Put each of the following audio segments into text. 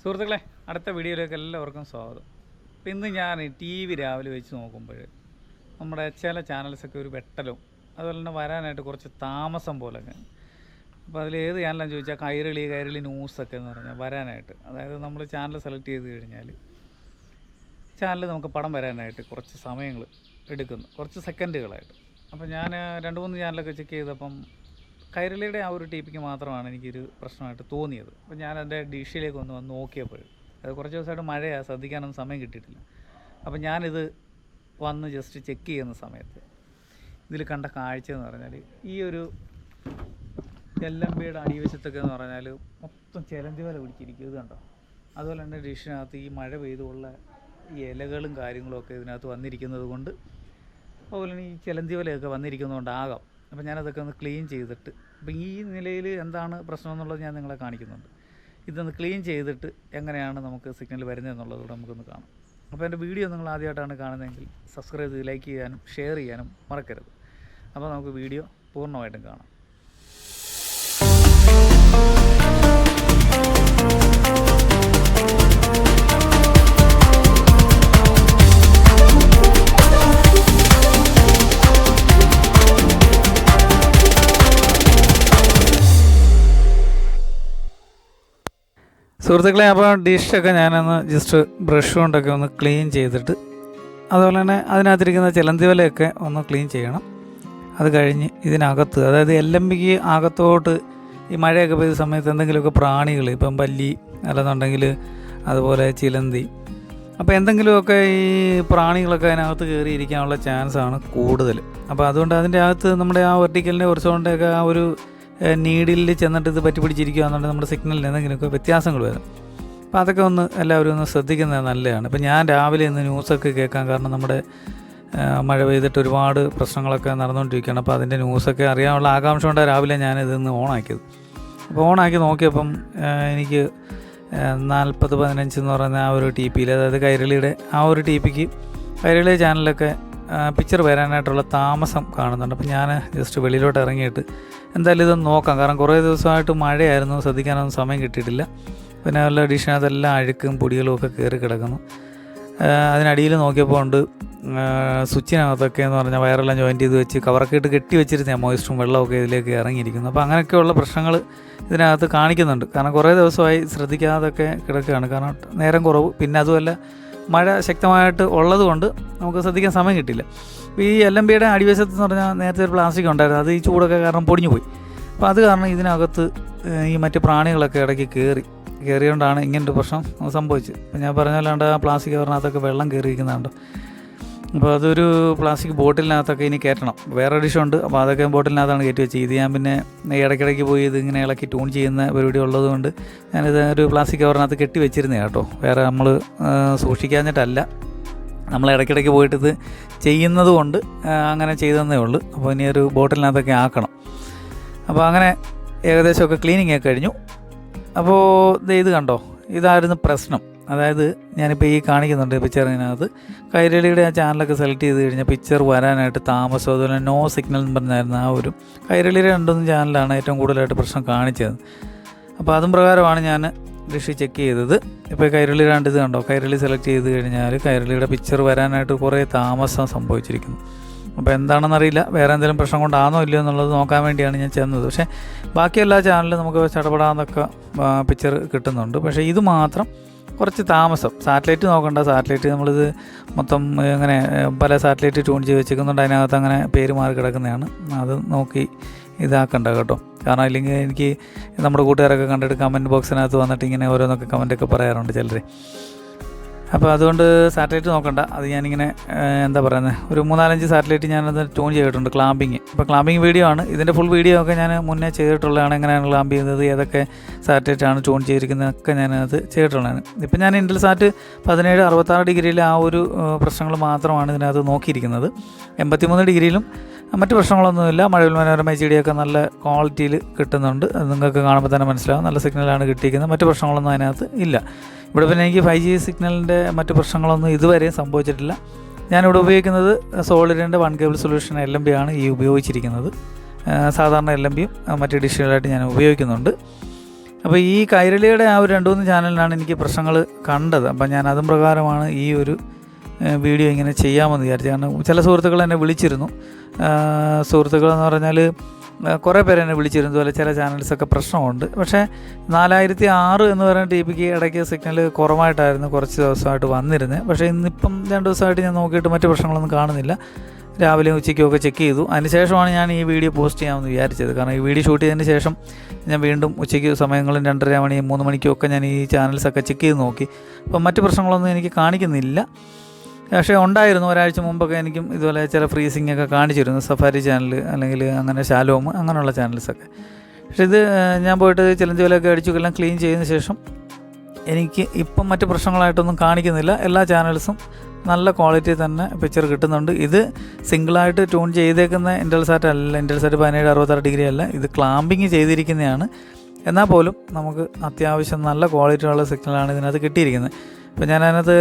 സുഹൃത്തുക്കളെ അടുത്ത വീഡിയോയിലേക്ക് എല്ലാവർക്കും സ്വാഗതം. അപ്പോൾ ഇന്ന് ഞാൻ ടി വി രാവിലെ വെച്ച് നോക്കുമ്പോൾ നമ്മുടെ ചില ചാനൽസൊക്കെ ഒരു വെട്ടലും അതുപോലെ തന്നെ വരാനായിട്ട് കുറച്ച് താമസം പോലൊക്കെ. അപ്പോൾ അതിൽ ഏത് ചാനലാണെന്ന് ചോദിച്ചാൽ കൈരളി കൈരളി ന്യൂസൊക്കെ എന്ന് പറഞ്ഞാൽ വരാനായിട്ട്. അതായത് നമ്മൾ ചാനൽ സെലക്ട് ചെയ്ത് കഴിഞ്ഞാൽ ചാനൽ നമുക്ക് പടം വരാനായിട്ട് കുറച്ച് സമയങ്ങൾ എടുക്കുന്നു കുറച്ച് സെക്കൻഡുകളായിട്ട് അപ്പോൾ ഞാൻ രണ്ട് മൂന്ന് ചാനലൊക്കെ ചെക്ക് ചെയ്തപ്പം കൈരളിയുടെ ആ ഒരു ടീപ്പിക്ക് മാത്രമാണ് എനിക്കൊരു പ്രശ്നമായിട്ട് തോന്നിയത്. അപ്പോൾ ഞാൻ എന്റെ ഡിഷിലേക്ക് ഒന്ന് വന്ന് നോക്കിയപ്പോൾ അത് കുറച്ച് ദിവസമായിട്ട് മഴയാണ് ശ്രദ്ധിക്കാനൊന്നും സമയം കിട്ടിയിട്ടില്ല. അപ്പോൾ ഞാനിത് വന്ന് ജസ്റ്റ് ചെക്ക് ചെയ്യുന്ന സമയത്ത് ഇതിൽ കണ്ട കാഴ്ച എന്ന് പറഞ്ഞാൽ ഈ ഒരു ചെല്ലമ്പിയുടെ അടിവശത്തൊക്കെ എന്ന് പറഞ്ഞാൽ മൊത്തം ചിലന്തി വല പിടിച്ചിരിക്കും. ഇത് കണ്ടോ? അതുപോലെ തന്നെ ഡിഷിനകത്ത് ഈ മഴ പെയ്തുള്ള ഈ ഇലകളും കാര്യങ്ങളും ഒക്കെ ഇതിനകത്ത് വന്നിരിക്കുന്നത് കൊണ്ട് അതുപോലെ തന്നെ ഈ ചിലന്തി വലയൊക്കെ വന്നിരിക്കുന്നതുകൊണ്ടാകാം. അപ്പോൾ ഞാനതൊക്കെ ഒന്ന് ക്ലീൻ ചെയ്തിട്ട് അപ്പോൾ ഈ നിലയിൽ എന്താണ് പ്രശ്നം എന്നുള്ളത് ഞാൻ നിങ്ങളെ കാണിക്കുന്നുണ്ട്. ഇതൊന്ന് ക്ലീൻ ചെയ്തിട്ട് എങ്ങനെയാണ് നമുക്ക് സിഗ്നൽ വരുന്നത് എന്നുള്ളതുകൂടെ നമുക്കൊന്ന് കാണാം. അപ്പോൾ എന്റെ വീഡിയോ നിങ്ങൾ ആദ്യമായിട്ടാണ് കാണുന്നതെങ്കിൽ സബ്സ്ക്രൈബ് ചെയ്ത് ലൈക്ക് ചെയ്യാനും ഷെയർ ചെയ്യാനും മറക്കരുത്. അപ്പോൾ നമുക്ക് വീഡിയോ പൂർണമായിട്ടും കാണാം. സുഹൃത്തുക്കളെ അപ്പോൾ ഡിഷൊക്കെ ഞാനൊന്ന് ജസ്റ്റ് ബ്രഷ് കൊണ്ടൊക്കെ ഒന്ന് ക്ലീൻ ചെയ്തിട്ട് അതുപോലെ തന്നെ അതിനകത്തിരിക്കുന്ന ചിലന്തി വലയൊക്കെ ഒന്ന് ക്ലീൻ ചെയ്യണം. അത് കഴിഞ്ഞ് ഇതിനകത്ത് അതായത് എൽ എം അകത്തോട്ട് ഈ മഴയൊക്കെ പെയ്ത സമയത്ത് എന്തെങ്കിലുമൊക്കെ പ്രാണികൾ ഇപ്പം പല്ലി അല്ലെന്നുണ്ടെങ്കിൽ അതുപോലെ ചിലന്തി. അപ്പോൾ എന്തെങ്കിലുമൊക്കെ ഈ പ്രാണികളൊക്കെ അതിനകത്ത് കയറിയിരിക്കാനുള്ള ചാൻസ് ആണ് കൂടുതൽ. അപ്പോൾ അതുകൊണ്ട് അതിന്റെ അകത്ത് നമ്മുടെ ആ വെർട്ടിക്കലിന്റെ കുറച്ചുകൊണ്ടൊക്കെ ആ ഒരു നീഡിൽ ചെന്നിട്ട് ഇത് പറ്റി പിടിച്ചിരിക്കുക എന്നുണ്ടെങ്കിൽ നമ്മുടെ സിഗ്നലിന് എന്തെങ്കിലുമൊക്കെ വ്യത്യാസങ്ങൾ വരും. അപ്പോൾ അതൊക്കെ ഒന്ന് എല്ലാവരും ഒന്ന് ശ്രദ്ധിക്കുന്നത് നല്ലതാണ്. ഇപ്പോൾ ഞാൻ രാവിലെ ഇന്ന് ന്യൂസൊക്കെ കേൾക്കാൻ കാരണം നമ്മുടെ മഴ പെയ്തിട്ട് ഒരുപാട് പ്രശ്നങ്ങളൊക്കെ നടന്നുകൊണ്ടിരിക്കുകയാണ്. അപ്പോൾ അതിന്റെ ന്യൂസൊക്കെ അറിയാനുള്ള ആകാംക്ഷ കൊണ്ടാണ് രാവിലെ ഞാൻ ഇന്ന് ഓണാക്കിയത്. അപ്പോൾ ഓണാക്കി നോക്കിയപ്പം എനിക്ക് നാൽപ്പത് പതിനഞ്ച് എന്ന് പറയുന്ന ആ ഒരു ടി പിയിൽ അതായത് കൈരളിയുടെ ആ ഒരു ടി പിക്ക് കൈരളി ചാനലൊക്കെ പിക്ചർ വരാനായിട്ടുള്ള താമസം കാണുന്നുണ്ട്. അപ്പോൾ ഞാൻ ജസ്റ്റ് വെളിയിലോട്ട് ഇറങ്ങിയിട്ട് എന്തായാലും ഇതൊന്ന് നോക്കാം. കാരണം കുറേ ദിവസമായിട്ട് മഴയായിരുന്നു. ശ്രദ്ധിക്കാനൊന്നും സമയം കിട്ടിയിട്ടില്ല. പിന്നെ വല്ല ഡിഷിനകത്തെല്ലാം അഴുക്കും പൊടികളും ഒക്കെ കയറി കിടക്കുന്നു. അതിനടിയിൽ നോക്കിയപ്പോൾ ഉണ്ട്. സ്വിച്ചിനകത്തൊക്കെ എന്ന് പറഞ്ഞാൽ വയറെല്ലാം ജോയിന്റ് ചെയ്ത് വെച്ച് കവറൊക്കെ ഇട്ട് കെട്ടി വെച്ചിരുന്ന മോയിസ്റ്റും വെള്ളമൊക്കെ ഇതിലേക്ക് ഇറങ്ങിയിരിക്കുന്നു അപ്പോൾ അങ്ങനെയൊക്കെയുള്ള പ്രശ്നങ്ങൾ ഇതിനകത്ത് കാണിക്കുന്നുണ്ട്. കാരണം കുറേ ദിവസമായി ശ്രദ്ധിക്കാതൊക്കെ കിടക്കുകയാണ്. കാരണം നേരം കുറവ്. പിന്നെ അതുമല്ല മഴ ശക്തമായിട്ട് ഉള്ളതുകൊണ്ട് നമുക്ക് ശ്രദ്ധിക്കാൻ സമയം കിട്ടില്ല ഈ എൽ എം ബിയുടെ അടിവശത്ത് എന്ന് പറഞ്ഞാൽ നേരത്തെ ഒരു പ്ലാസ്റ്റിക് ഉണ്ടായിരുന്നു. അത് ഈ ചൂടൊക്കെ കാരണം പൊടിഞ്ഞു പോയി. അപ്പോൾ അത് കാരണം ഇതിനകത്ത് ഈ മറ്റ് പ്രാണികളൊക്കെ ഇടയ്ക്ക് കയറി കയറിയതുകൊണ്ടാണ് ഇങ്ങനൊരു പ്രശ്നം സംഭവിച്ചത്. ഞാൻ പറഞ്ഞ പോലാണ്ട് ആ പ്ലാസ്റ്റിക് കവറിനകത്തൊക്കെ വെള്ളം കയറിയിരിക്കുന്നുണ്ട് അപ്പോൾ അതൊരു പ്ലാസ്റ്റിക് ബോട്ടിലിനകത്തൊക്കെ ഇനി കയറ്റണം. വേറെ ഡിഷുണ്ട്. അപ്പോൾ അതൊക്കെ ബോട്ടിലിനകത്താണ് കയറ്റി വെച്ചത്. ഇത് ഞാൻ പിന്നെ ഇടയ്ക്കിടയ്ക്ക് പോയി ഇത് ഇങ്ങനെ ഇളക്കി ട്യൂൺ ചെയ്യുന്ന പരിപാടി ഉള്ളതുകൊണ്ട് ഞാനിത് ഒരു പ്ലാസ്റ്റിക് കവറിനകത്ത് കെട്ടി വെച്ചിരുന്നേ കേട്ടോ. വേറെ നമ്മൾ സൂക്ഷിക്കാഞ്ഞിട്ടല്ല. നമ്മൾ ഇടയ്ക്കിടയ്ക്ക് പോയിട്ട് ഇത് ചെയ്യുന്നത് കൊണ്ട് അങ്ങനെ ചെയ്തതെന്നേ ഉള്ളൂ. അപ്പോൾ ഇനി ഒരു ബോട്ടിലിനകത്തൊക്കെ ആക്കണം. അപ്പോൾ അങ്ങനെ ഏകദേശമൊക്കെ ക്ലീനിങ് ഒക്കെ കഴിഞ്ഞു. അപ്പോൾ ഇത് കണ്ടോ? ഇതായിരുന്നു പ്രശ്നം. അതായത് ഞാനിപ്പോൾ ഈ കാണിക്കുന്നുണ്ട് പിക്ചറിനകത്ത്. കൈരളിയുടെ ആ ചാനലൊക്കെ സെലക്ട് ചെയ്ത് കഴിഞ്ഞാൽ പിക്ചർ വരാനായിട്ട് താമസം അതുപോലെ നോ സിഗ്നൽ എന്ന് പറഞ്ഞായിരുന്നു ആ ഒരു കൈരളിയുടെ രണ്ടൊന്നും ചാനലാണ് ഏറ്റവും കൂടുതലായിട്ട് പ്രശ്നം കാണിച്ചത്. അപ്പോൾ അതും പ്രകാരമാണ് ഞാൻ ഋഷി ചെക്ക് ചെയ്തത്. ഇപ്പോൾ കൈരളി രണ്ട് ഇത് കണ്ടോ? കൈരളി സെലക്ട് ചെയ്ത് കഴിഞ്ഞാൽ കൈരളിയുടെ പിക്ചർ വരാനായിട്ട് കുറേ താമസം സംഭവിച്ചിരിക്കുന്നു. അപ്പോൾ എന്താണെന്നറിയില്ല. വേറെ എന്തെങ്കിലും പ്രശ്നം കൊണ്ടാണോ ഇല്ലയോ എന്നുള്ളത് നോക്കാൻ വേണ്ടിയാണ് ഞാൻ ചെന്നത്. പക്ഷേ ബാക്കി എല്ലാ ചാനലിലും നമുക്ക് ചടപടാന്നൊക്കെ പിക്ചർ കിട്ടുന്നുണ്ട്. പക്ഷേ ഇത് മാത്രം കുറച്ച് താമസം. സാറ്റലൈറ്റ് നോക്കണ്ട. സാറ്റലൈറ്റ് നമ്മളിത് മൊത്തം ഇങ്ങനെ പല സാറ്റലൈറ്റ് ട്യൂൺ ചെയ്ത് വെച്ചിരിക്കുന്നുണ്ട് അതിനകത്ത് അങ്ങനെ പേര് മാറി കിടക്കുന്നതാണ്. അത് നോക്കി ഇതാക്കണ്ട കേട്ടോ. കാരണം ഇല്ലെങ്കിൽ എനിക്ക് നമ്മുടെ കൂട്ടുകാരൊക്കെ കണ്ടിട്ട് കമന്റ് ബോക്സിനകത്ത് വന്നിട്ട് ഇങ്ങനെ ഓരോന്നൊക്കെ കമന്റൊക്കെ പറയാറുണ്ട് ചിലർ അപ്പോൾ അതുകൊണ്ട് സാറ്റലൈറ്റ് നോക്കണ്ട. അത് ഞാനിങ്ങനെ എന്താ പറയുന്നത് ഒരു മൂന്നാലഞ്ച് സാറ്റലൈറ്റ് ഞാനത് ട്യൂൺ ചെയ്തിട്ടുണ്ട് ക്ലാമ്പിങ്. ഇപ്പോൾ ക്ലാമ്പിങ് വീഡിയോ ആണ്. ഇതിന്റെ ഫുൾ വീഡിയോ ഒക്കെ ഞാൻ മുന്നേ ചെയ്തിട്ടുള്ളതാണ് എങ്ങനെയാണ് ക്ലാമ്പ് ചെയ്യുന്നത് ഏതൊക്കെ സാറ്റലൈറ്റാണ് ട്യൂൺ ചെയ്തിരിക്കുന്നതൊക്കെ ഞാനത് ചെയ്തിട്ടുള്ളതാണ്. ഇപ്പം ഞാൻ ഇൻഡൽ സാറ്റ് പതിനേഴ് അറുപത്താറ് ഡിഗ്രിയിൽ ആ ഒരു പ്രശ്നങ്ങൾ മാത്രമാണ് ഇതിനകത്ത് നോക്കിയിരിക്കുന്നത്. എൺപത്തിമൂന്ന് ഡിഗ്രിയിലും മറ്റ് പ്രശ്നങ്ങളൊന്നുമില്ല. മഴവിൽ മനോരമ ചെടിയൊക്കെ ഡിയൊക്കെ നല്ല ക്വാളിറ്റിയിൽ കിട്ടുന്നുണ്ട്. അത് നിങ്ങൾക്ക് കാണുമ്പോൾ തന്നെ മനസ്സിലാവും. നല്ല സിഗ്നലാണ് കിട്ടിയിരിക്കുന്നത്. മറ്റ് പ്രശ്നങ്ങളൊന്നും അതിനകത്ത് ഇല്ല. ഇവിടെ പിന്നെ എനിക്ക് ഫൈവ് ജി സിഗ്നലിന്റെ മറ്റ് പ്രശ്നങ്ങളൊന്നും ഇതുവരെയും സംഭവിച്ചിട്ടില്ല. ഞാനിവിടെ ഉപയോഗിക്കുന്നത് സോളിഡിന്റെ one cable solution L M B ആണ് ഈ ഉപയോഗിച്ചിരിക്കുന്നത്. സാധാരണ എൽ എം ബിയും മറ്റ് ഡിഷുകളായിട്ട് ഞാൻ ഉപയോഗിക്കുന്നുണ്ട്. അപ്പോൾ ഈ കൈരളിയുടെ ആ ഒരു രണ്ട് മൂന്ന് ചാനലിലാണ് എനിക്ക് പ്രശ്നങ്ങൾ കണ്ടത്. അപ്പം ഞാൻ അതും പ്രകാരമാണ് ഈ ഒരു വീഡിയോ ഇങ്ങനെ ചെയ്യാമെന്ന് വിചാരിച്ചു കാരണം ചില സുഹൃത്തുക്കൾ എന്നെ വിളിച്ചിരുന്നു. സുഹൃത്തുക്കളെന്ന് പറഞ്ഞാൽ കുറേ പേര് എന്നെ വിളിച്ചിരുന്നു. അതുപോലെ ചില ചാനൽസൊക്കെ പ്രശ്നമുണ്ട്. പക്ഷേ നാലായിരത്തി ആറ് എന്ന് പറയുന്ന ടി പിക്ക് ഇടയ്ക്ക് സിഗ്നൽ കുറവായിട്ടായിരുന്നു കുറച്ച് ദിവസമായിട്ട് വന്നിരുന്നത്. പക്ഷേ ഇന്നിപ്പം രണ്ട് ദിവസമായിട്ട് ഞാൻ നോക്കിയിട്ട് മറ്റു പ്രശ്നങ്ങളൊന്നും കാണുന്നില്ല. രാവിലെയും ഉച്ചയ്ക്കും ഒക്കെ ചെക്ക് ചെയ്തു അതിനുശേഷമാണ് ഞാൻ ഈ വീഡിയോ പോസ്റ്റ് ചെയ്യാമെന്ന് വിചാരിച്ചത്. കാരണം ഈ വീഡിയോ ഷൂട്ട് ചെയ്തതിന് ശേഷം ഞാൻ വീണ്ടും ഉച്ചയ്ക്ക് സമയങ്ങളും രണ്ടര മണി മൂന്ന് മണിക്കും ഒക്കെ ഞാൻ ഈ ചാനൽസൊക്കെ ചെക്ക് ചെയ്ത് നോക്കി. അപ്പം മറ്റു പ്രശ്നങ്ങളൊന്നും എനിക്ക് കാണിക്കുന്നില്ല. പക്ഷേ ഉണ്ടായിരുന്നു. ഒരാഴ്ച മുമ്പൊക്കെ എനിക്കും ഇതുപോലെ ചില ഫ്രീസിംഗ് ഒക്കെ കാണിച്ചിരുന്നു. സഫാരി ചാനൽ അല്ലെങ്കിൽ അങ്ങനെ ശാലോം അങ്ങനെയുള്ള ചാനൽസൊക്കെ പക്ഷെ ഇത് ഞാൻ പോയിട്ട് ചിലഞ്ച് അടിച്ചു എല്ലാം ക്ലീൻ ചെയ്തതിന് ശേഷം എനിക്ക് ഇപ്പം മറ്റ് പ്രശ്നങ്ങളായിട്ടൊന്നും കാണിക്കുന്നില്ല. എല്ലാ ചാനൽസും നല്ല ക്വാളിറ്റി തന്നെ പിക്ചർ കിട്ടുന്നുണ്ട്. ഇത് സിംഗിളായിട്ട് ട്യൂൺ ചെയ്തേക്കുന്ന ഇന്റൽസാറ്റ് അല്ല ഇന്റൽസാറ്റ് പതിനേഴ് അറുപത്താറ് ഡിഗ്രി അല്ല. ഇത് ക്ലാമ്പിങ് ചെയ്തിരിക്കുന്നതാണ്. എന്നാൽ പോലും നമുക്ക് അത്യാവശ്യം നല്ല ക്വാളിറ്റിയുള്ള സിഗ്നലാണ് ഇതിനകത്ത് കിട്ടിയിരിക്കുന്നത്. ഇപ്പോൾ ഞാൻ അതിനകത്ത്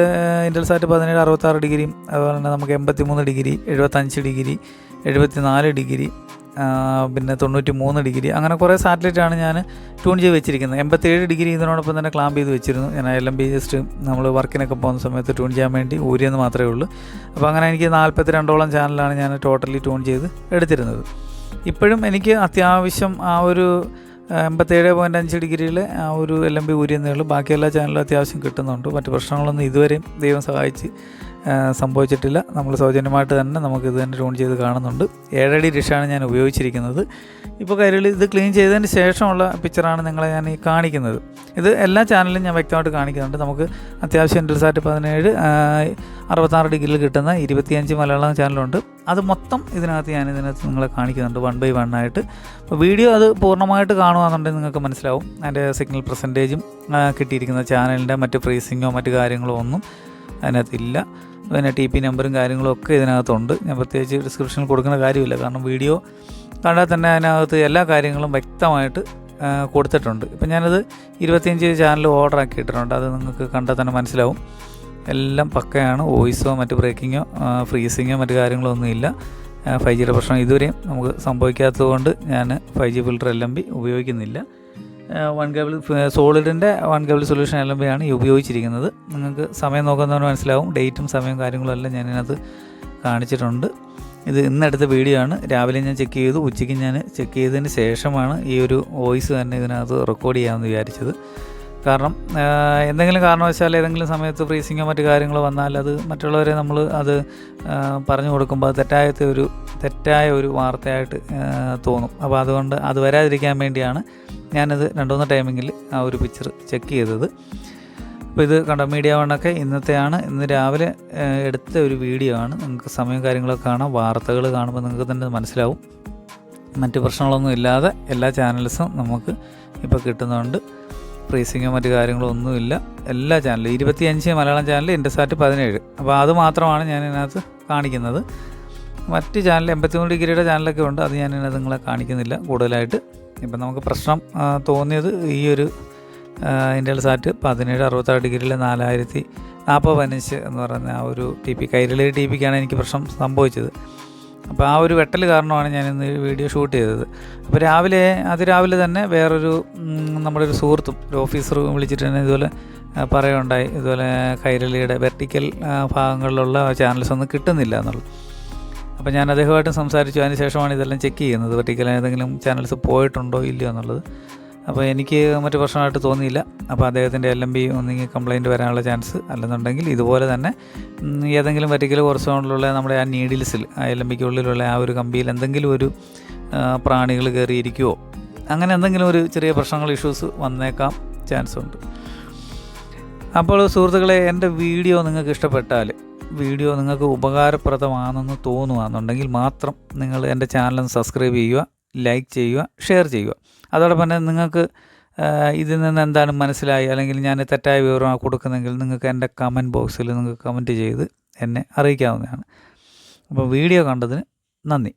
ഇന്റൽസാറ്റ് പതിനേഴ് അറുപത്താറ് ഡിഗ്രിയും അതുപോലെ തന്നെ നമുക്ക് എൺപത്തി മൂന്ന് ഡിഗ്രി എഴുപത്തഞ്ച് ഡിഗ്രി എഴുപത്തി നാല് ഡിഗ്രി പിന്നെ തൊണ്ണൂറ്റി മൂന്ന് ഡിഗ്രി അങ്ങനെ കുറേ സാറ്റലൈറ്റാണ് ഞാൻ ട്യൂൺ ചെയ്ത് വെച്ചിരിക്കുന്നത്. എൺപത്തേഴ് ഡിഗ്രി ഇതിനോടൊപ്പം തന്നെ ക്ലാമ്പ് ചെയ്ത് വെച്ചിരുന്നു. ഞാൻ എല്ലാം ബി ജസ്റ്റ് നമ്മൾ വർക്കിനൊക്കെ പോകുന്ന സമയത്ത് ട്യൂൺ ചെയ്യാൻ വേണ്ടി ഊരിയെന്ന് മാത്രമേ ഉള്ളൂ. അപ്പോൾ അങ്ങനെ എനിക്ക് നാൽപ്പത്തി രണ്ടോളം ചാനലാണ് ഞാൻ ടോട്ടലി ട്യൂൺ ചെയ്ത് എടുത്തിരുന്നത്. ഇപ്പോഴും എനിക്ക് അത്യാവശ്യം ആ ഒരു എൺപത്തേഴ് പോയിന്റ് അഞ്ച് ഡിഗ്രിയിൽ ആ ഒരു എൽ എം ബി ഊരിയെന്നേ ഉള്ളൂ. ബാക്കി എല്ലാ ചാനലും അത്യാവശ്യം കിട്ടുന്നുണ്ട്. മറ്റു പ്രശ്നങ്ങളൊന്നും ഇതുവരെയും ദൈവം സഹായിച്ച് സംഭവിച്ചിട്ടില്ല. നമ്മൾ സൗജന്യമായിട്ട് തന്നെ നമുക്ക് ഇത് തന്നെ ട്യൂൺ ചെയ്ത് കാണുന്നുണ്ട്. ഏഴടി ഡിഷാണ് ഞാൻ ഉപയോഗിച്ചിരിക്കുന്നത്. ഇപ്പോൾ കൈരളി ഇത് ക്ലീൻ ചെയ്തതിന് ശേഷമുള്ള പിക്ചറാണ് നിങ്ങളെ ഞാൻ ഈ കാണിക്കുന്നത്. ഇത് എല്ലാ ചാനലിലും ഞാൻ വ്യക്തമായിട്ട് കാണിക്കുന്നുണ്ട്. നമുക്ക് അത്യാവശ്യം ഇൻഡൽസാറ്റ് പതിനേഴ് അറുപത്താറ് ഡിഗ്രിയിൽ കിട്ടുന്ന ഇരുപത്തിയഞ്ച് മലയാളം ചാനലുണ്ട് അത് മൊത്തം ഇതിനകത്ത് ഞാൻ ഇതിനകത്ത് നിങ്ങളെ കാണിക്കുന്നുണ്ട് വൺ ബൈ വൺ ആയിട്ട്. അപ്പോൾ വീഡിയോ അത് പൂർണമായിട്ട് കാണുകയാണെന്നുണ്ടെങ്കിൽ നിങ്ങൾക്ക് മനസ്സിലാവും. അതിന്റെ സിഗ്നൽ പെർസെന്റേജും കിട്ടിയിരിക്കുന്ന ചാനലിന്റെ മറ്റ് ഫ്രീസിങ്ങോ മറ്റു കാര്യങ്ങളോ ഒന്നും അതിനകത്തില്ല പിന്നെ ടി പി നമ്പറും കാര്യങ്ങളും ഒക്കെ ഇതിനകത്തുണ്ട്. ഞാൻ പ്രത്യേകിച്ച് ഡിസ്ക്രിപ്ഷനിൽ കൊടുക്കുന്ന കാര്യമില്ല. കാരണം വീഡിയോ കണ്ടാൽ തന്നെ അതിനകത്ത് എല്ലാ കാര്യങ്ങളും വ്യക്തമായിട്ട് കൊടുത്തിട്ടുണ്ട്. ഇപ്പം ഞാനത് ഇരുപത്തിയഞ്ച് ചാനൽ ഓർഡർ ആക്കിയിട്ടുണ്ട് അത് നിങ്ങൾക്ക് കണ്ടാൽ തന്നെ മനസ്സിലാവും. എല്ലാം പക്കയാണ്. വോയിസോ മറ്റ് ബ്രേക്കിങ്ങോ ഫ്രീസിങ്ങോ മറ്റു കാര്യങ്ങളോ ഒന്നുമില്ല ഫൈവ് ജിയുടെ പ്രശ്നം ഇതുവരെയും നമുക്ക് സംഭവിക്കാത്തത് കൊണ്ട് ഞാൻ five G filter L M B ഉപയോഗിക്കുന്നില്ല. വൺ കേബിൾ സോളിഡിന്റെ വൺ കേബിൾ സൊല്യൂഷൻ എല്ലാം ഉപയോഗിച്ചിരിക്കുന്നത്. നിങ്ങൾക്ക് സമയം നോക്കുന്നവന് മനസ്സിലാവും. ഡേറ്റും സമയവും കാര്യങ്ങളും എല്ലാം ഞാൻ ഇതിനകത്ത് കാണിച്ചിട്ടുണ്ട്. ഇത് ഇന്നെടുത്ത വീഡിയോ ആണ്. രാവിലെ ഞാൻ ചെക്ക് ചെയ്തു. ഉച്ചയ്ക്ക് ഞാൻ ചെക്ക് ചെയ്തതിന് ശേഷമാണ് ഈ ഒരു വോയിസ് തന്നെ ഇതിനകത്ത് റെക്കോർഡ് ചെയ്യാമെന്ന് വിചാരിച്ചത്. കാരണം എന്തെങ്കിലും കാരണവശാൽ ഏതെങ്കിലും സമയത്ത് ഫ്രീസിങ്ങോ മറ്റു കാര്യങ്ങളോ വന്നാൽ അത് മറ്റുള്ളവരെ നമ്മൾ അത് പറഞ്ഞു കൊടുക്കുമ്പോൾ തെറ്റായ ഒരു തെറ്റായ ഒരു വാർത്തയായിട്ട് തോന്നും. അപ്പോൾ അതുകൊണ്ട് അത് വരാതിരിക്കാൻ വേണ്ടിയാണ് ഞാനത് രണ്ടുമൂന്ന് ടൈമിങ്ങിൽ ആ ഒരു പിക്ചർ ചെക്ക് ചെയ്തത്. അപ്പോൾ ഇത് കണ്ട മീഡിയ വണ്ണൊക്കെ ഇന്നത്തെയാണ്. ഇന്ന് രാവിലെ എടുത്ത ഒരു വീഡിയോ ആണ്. നിങ്ങൾക്ക് സമയം കാര്യങ്ങളൊക്കെ കാണാം. വാർത്തകൾ കാണുമ്പോൾ നിങ്ങൾക്ക് തന്നെ മനസ്സിലാവും. മറ്റ് പ്രശ്നങ്ങളൊന്നും ഇല്ലാതെ എല്ലാ ചാനൽസും നമുക്ക് ഇപ്പോൾ കിട്ടുന്നുണ്ട്. പ്രൈസിങ്ങോ മറ്റു കാര്യങ്ങളൊന്നുമില്ല എല്ലാ ചാനലും ഇരുപത്തിയഞ്ച് മലയാളം ചാനൽ ഇൻഡസാറ്റ് പതിനേഴ്. അപ്പോൾ അത് മാത്രമാണ് ഞാൻ ഇതിനകത്ത് കാണിക്കുന്നത്. മറ്റ് ചാനൽ എൺപത്തിമൂന്ന് ഡിഗ്രിയുടെ ചാനലൊക്കെ ഉണ്ട്. അത് ഞാൻ നിങ്ങളെ കാണിക്കുന്നില്ല കൂടുതലായിട്ട്. ഇപ്പം നമുക്ക് പ്രശ്നം തോന്നിയത് ഈ ഒരു ഇന്റൽ സാറ്റ് പതിനേഴ് അറുപത്താറ് ഡിഗ്രിയിൽ നാലായിരത്തി നാൽപ്പത് പതിനഞ്ച് എന്ന് പറയുന്ന ആ ഒരു ടി പി കൈരളി ടി പിക്കാണ് എനിക്ക് പ്രശ്നം സംഭവിച്ചത്. അപ്പോൾ ആ ഒരു വെട്ടൽ കാരണമാണ് ഞാൻ ഇന്ന് വീഡിയോ ഷൂട്ട് ചെയ്തത്. അപ്പോൾ രാവിലെ അതിരാവിലെ തന്നെ വേറൊരു നമ്മുടെ ഒരു സുഹൃത്തും ഒരു ഓഫീസർ വിളിച്ചിട്ട് തന്നെ ഇതുപോലെ പറയുകയുണ്ടായി. ഇതുപോലെ കൈരളിയുടെ വെർട്ടിക്കൽ ഭാഗങ്ങളിലുള്ള ചാനൽസ് ഒന്നും കിട്ടുന്നില്ല എന്നുള്ളത്. അപ്പോൾ ഞാൻ അദ്ദേഹമായിട്ട് സംസാരിച്ചു. അതിന് ശേഷമാണ് ഇതെല്ലാം ചെക്ക് ചെയ്യുന്നത്. വെർട്ടിക്കൽ ഏതെങ്കിലും ചാനൽസ് പോയിട്ടുണ്ടോ ഇല്ലയോ എന്നുള്ളത്. അപ്പോൾ എനിക്ക് മറ്റു പ്രശ്നമായിട്ട് തോന്നിയില്ല. അപ്പോൾ അദ്ദേഹത്തിന്റെ എൽ ബി ഒന്നെങ്കിൽ കംപ്ലയിന്റ് വരാനുള്ള ചാൻസ് അല്ലെന്നുണ്ടെങ്കിൽ ഇതുപോലെ തന്നെ ഏതെങ്കിലും വെർട്ടിക്കൽ കൊണ്ടുള്ള നമ്മുടെ ആ നീഡിൽസിൽ ആ എൽ എം ബിക്കുള്ളിലുള്ള ആ ഒരു കമ്പിയിൽ എന്തെങ്കിലും ഒരു പ്രാണികൾ കയറിയിരിക്കുമോ അങ്ങനെ എന്തെങ്കിലും ഒരു ചെറിയ പ്രശ്നങ്ങൾ ഇഷ്യൂസ് വന്നേക്കാം. ചാൻസ് ഉണ്ട്. അപ്പോൾ സുഹൃത്തുക്കളെ എന്റെ വീഡിയോ നിങ്ങൾക്ക് ഇഷ്ടപ്പെട്ടാൽ വീഡിയോ നിങ്ങൾക്ക് ഉപകാരപ്രദമാണെന്ന് തോന്നുകയാണെന്നുണ്ടെങ്കിൽ മാത്രം നിങ്ങൾ എന്റെ ചാനൽ സബ്സ്ക്രൈബ് ചെയ്യുക ലൈക്ക് ചെയ്യുക ഷെയർ ചെയ്യുക. അതോടൊപ്പം തന്നെ നിങ്ങൾക്ക് ഇതിൽ നിന്ന് എന്താണ് മനസ്സിലായി? അല്ലെങ്കിൽ ഞാൻ തെറ്റായ വിവരമാണ് കൊടുക്കുന്നെങ്കിൽ നിങ്ങൾക്ക് എന്റെ കമന്റ് ബോക്സിൽ നിങ്ങൾക്ക് കമന്റ് ചെയ്ത് എന്നെ അറിയിക്കാവുന്നതാണ്. അപ്പോൾ വീഡിയോ കണ്ടതിന് നന്ദി.